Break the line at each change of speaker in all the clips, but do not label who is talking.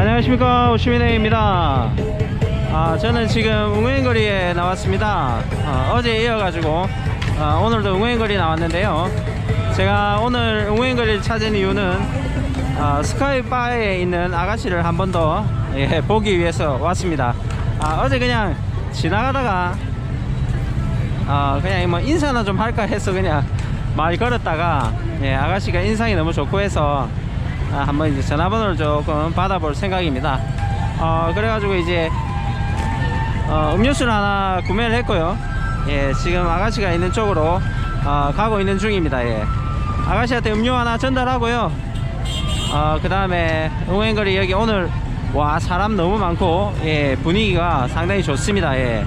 안녕하십니까 오시민혜입니다. 아, 저는 지금 웅행거리에 나왔습니다. 어, 제 이어가지고 어, 오늘도 웅행거리 나왔는데요. 제가 오늘 웅행거리를 찾은 이유는 어, 스카이바에 있는 아가씨를 한 번 더 예, 보기 위해서 왔습니다. 아, 어제 그냥 지나가다가 어, 그냥 뭐 인사나 좀 할까 해서 그냥 말 걸었다가 예, 아가씨가 인상이 너무 좋고 해서 아, 한번 이제 전화번호를 조금 받아볼 생각입니다. 어, 그래가지고 이제 어, 음료수를 하나 구매를 했고요. 예, 지금 아가씨가 있는 쪽으로 어, 가고 있는 중입니다. 예. 아가씨한테 음료 하나 전달하고요. 어, 그 다음에 응행거리 여기 오늘 와 사람 너무 많고 예, 분위기가 상당히 좋습니다. 예.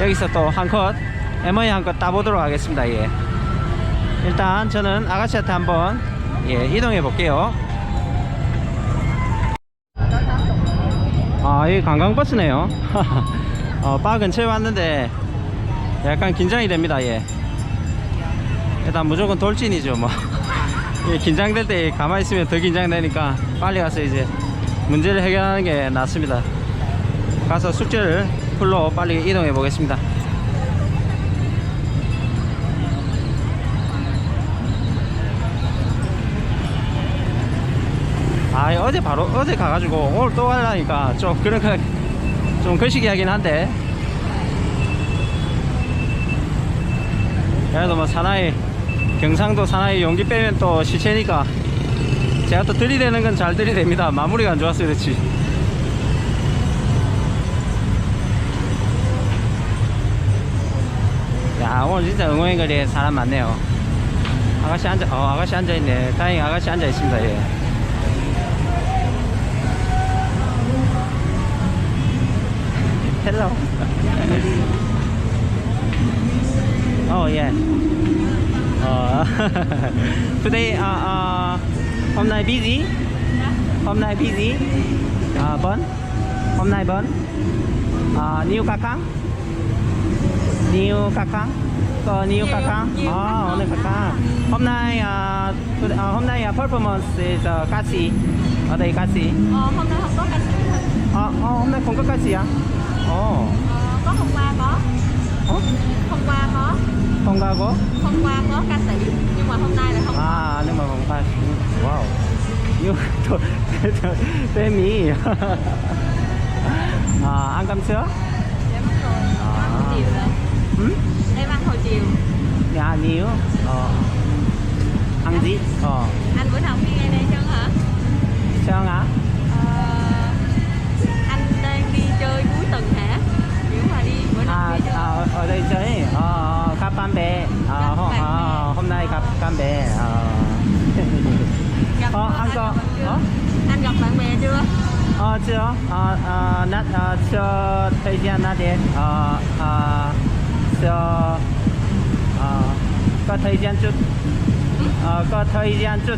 여기서 또 한컷 M&A 한컷 따보도록 하겠습니다. 예. 일단 저는 아가씨한테 한번 예, 이동해 볼게요. 아, 이 관광버스네요. 어, 바 근처에 왔는데 약간 긴장이 됩니다. 예. 일단 무조건 돌진이죠, 뭐. 예, 긴장될 때 가만히 있으면 더 긴장되니까 빨리 가서 이제 문제를 해결하는 게 낫습니다. 가서 숙제를 풀로 빨리 이동해 보겠습니다. 아 어제 바로 어제 가가지고 오늘 또 가려니까 좀 그런 거좀 거시기 하긴 한데. 그래도 뭐 사나이 경상도 사나이 용기 빼면 또 시체니까. 제가 또 들이대는 건 잘 들이댑니다. 마무리가 안 좋았어 그렇지 야 오늘 진짜 응원거리에 사람 많네요. 아가씨 앉아 어 아가씨 앉아있네. 다행히 아가씨 앉아있습니다 예. Hello. oh yeah. Uh, today uh, uh, hôm nay busy. Hôm nay busy. Uh, bên. Hôm nay bên. Uh, new kakang. New kakang. Có new kakang. Oh, hôm nay kakang. Hôm nay uh, today, uh, hôm nay uh, performance is uh, ca sĩ. Ở đây ca sĩ.
Ờ, hôm nay không có ca sĩ
oh, hôm nay không có ca sĩ à? Ồ.
Ờ, có hôm qua có.
Oh.
Hôm qua có.
không ca có
Hôm qua có ca sĩ nhưng mà hôm nay là không có.
à nhưng mà không ca wow you tên mỹ à, ăn cơm chưa
Em ăn rồi.
À.
Ăn hồi chiều rồi.
ừ?
Em ăn hồi chiều.
dạ nhiều ờ. ăn gì ờ
Anh bữa nào đi nghe đây chân hả?
sao hả
Ờ,
bạn bè ờ. Ờ,
anh
có-
bạn chưa?
hả?
Anh gặp bạn bè chưa?
Ờ chưa ờ ờ nát ờ cho thời gian nát đi ờ ờ cho ờ có thời gian chút ờ có thời gian chút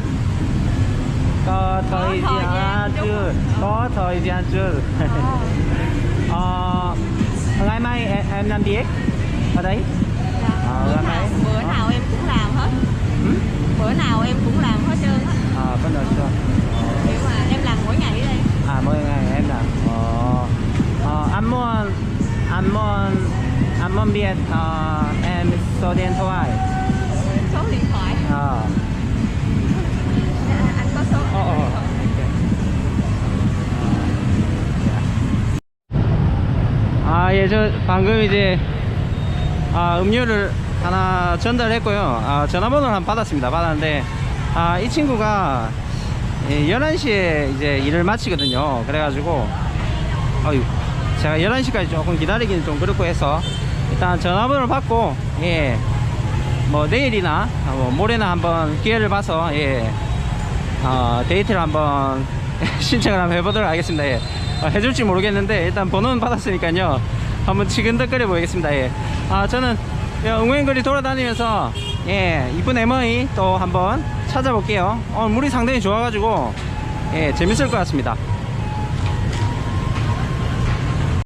có thời
thời
gian
gian chút.
chút có thời gian chút ờ ngày mai em, em làm việc ở đấy
Dạ.
Ờ,
bữa
ra
nào,
mấy?
bữa
Ờ.
nào em cũng làm hết.
ừ?
Bữa nào em cũng làm hết trơn á.
ờ có được chưa
Nếu mà em làm mỗi ngày ở đây.
à mỗi ngày em làm ờ ờ anh muốn anh muốn anh muốn biết ờ em số điện thoại
Số điện thoại.
ờ
Dạ, anh có số
어, 어. 아, 예, 저 방금 이제 아, 음료를 하나 전달했고요. 아, 전화번호를 한 받았습니다. 받았는데 아, 이 친구가 예, 11시에 이제 일을 마치거든요. 그래가지고 어유 제가 11시까지 조금 기다리기는 좀 그렇고 해서 일단 전화번호를 받고 예, 뭐 내일이나 아, 뭐 모레나 한번 기회를 봐서 예, 어, 데이트를 한번 신청을 한번 해보도록 하겠습니다. 예. 어, 해줄지 모르겠는데 일단 번호는 받았으니까요. 한번 치근덕거려 보겠습니다. 예. 아 저는 응원거리 돌아다니면서 예 이쁜 M&A 또 한번 찾아볼게요. 오늘 물이 상당히 좋아가지고 예 재밌을 것 같습니다.